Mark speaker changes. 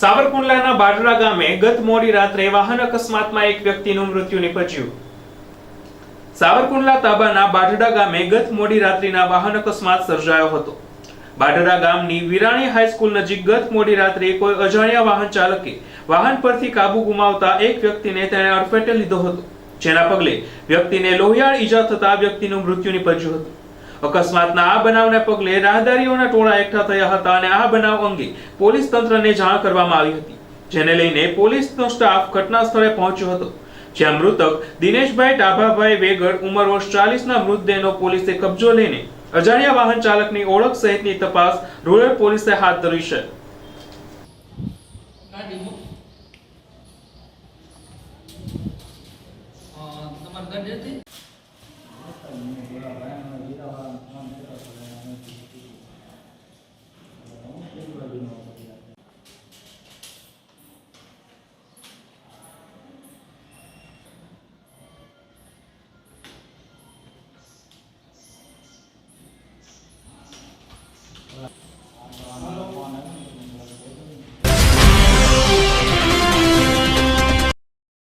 Speaker 1: સાવરકુંડલાના બાડરા ગામે ગત મોડી રાત્રે વાહન અકસ્માતમાં એક વ્યક્તિનું મૃત્યુ નિપજ્યું. સાવરકુંડલા તાબાના બાઢડા ગામે ગત મોડી રાત્રિના વાહન અકસ્માત સર્જાયો હતો. બાઢડા ગામની વિરાણી હાઈસ્કૂલ નજીક ગત મોડી રાત્રે કોઈ અજાણ્યા વાહન ચાલકે વાહન પરથી કાબુ ગુમાવતા એક વ્યક્તિને તેણે અડફેટે લીધો હતો, જેના પગલે વ્યક્તિને લોહિયાળ ઈજા થતા વ્યક્તિનું મૃત્યુ નિપજ્યું હતું. અકસ્માતના આ બનાવને પગલે રાહદારીઓના ટોળા એકઠા થયા હતા અને આ બનાવ અંગે પોલીસ તંત્રને જાણ કરવામાં આવી હતી, જેને લઈને પોલીસનો સ્ટાફ ઘટના સ્થળે પહોંચ્યો હતો, જ્યાં મૃતક દિનેશભાઈ ડાભાભાઈ વેગડ ઉંમર વર્ષ ચાલીસના મૃતદેહનો પોલીસે કબજો લઈને અજાણ્યા વાહન ચાલકની ઓળખ સહિતની તપાસ રૂરલ પોલીસે હાથ ધરી છે.
Speaker 2: તમારી ગાડી હતી? します。